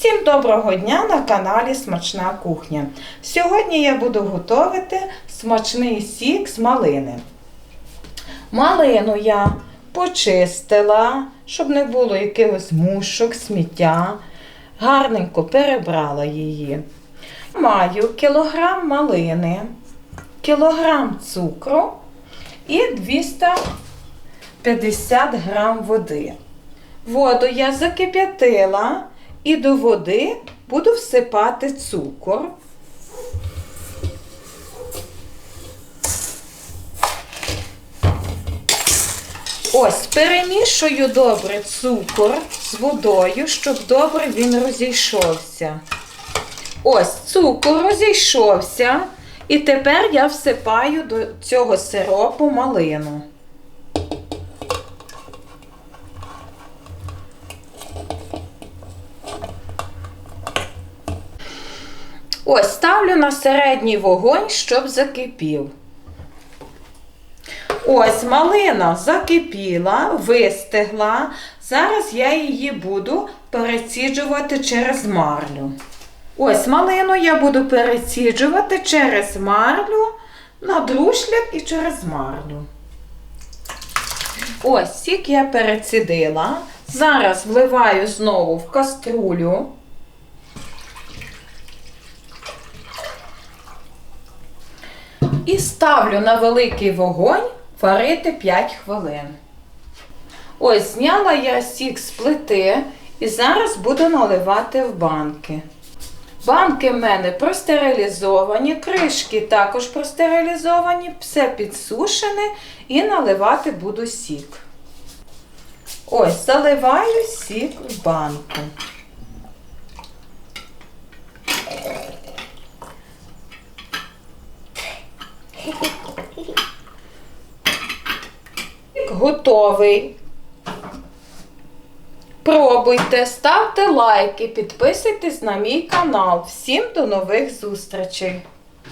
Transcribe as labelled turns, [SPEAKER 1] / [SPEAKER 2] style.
[SPEAKER 1] Всім доброго дня на каналі Смачна кухня. Сьогодні я буду готувати смачний сік з малини. Малину я почистила, щоб не було якихось мушок, сміття. Гарненько перебрала її. Маю кілограм малини, кілограм цукру і 250 грам води. Воду я закип'ятила і до води буду всипати цукор. Ось перемішую добре цукор з водою, щоб добре він розійшовся. Ось цукор розійшовся. І тепер я всипаю до цього сиропу малину. Ось ставлю на середній вогонь, щоб закипів. Ось малина закипіла, вистигла. Зараз я її буду переціджувати через марлю. Ось малину я буду переціджувати через марлю на друшляк і через марлю. Ось сік я перецідила. Зараз вливаю знову в каструлю. І ставлю на великий вогонь варити 5 хвилин. Ось, зняла я сік з плити і зараз буду наливати в банки. Банки в мене простерилізовані, кришки також простерилізовані, все підсушене і наливати буду сік. Ось, заливаю сік в банку. Готовий. Пробуйте, ставте лайки, підписуйтесь на мій канал. Всім до нових зустрічей!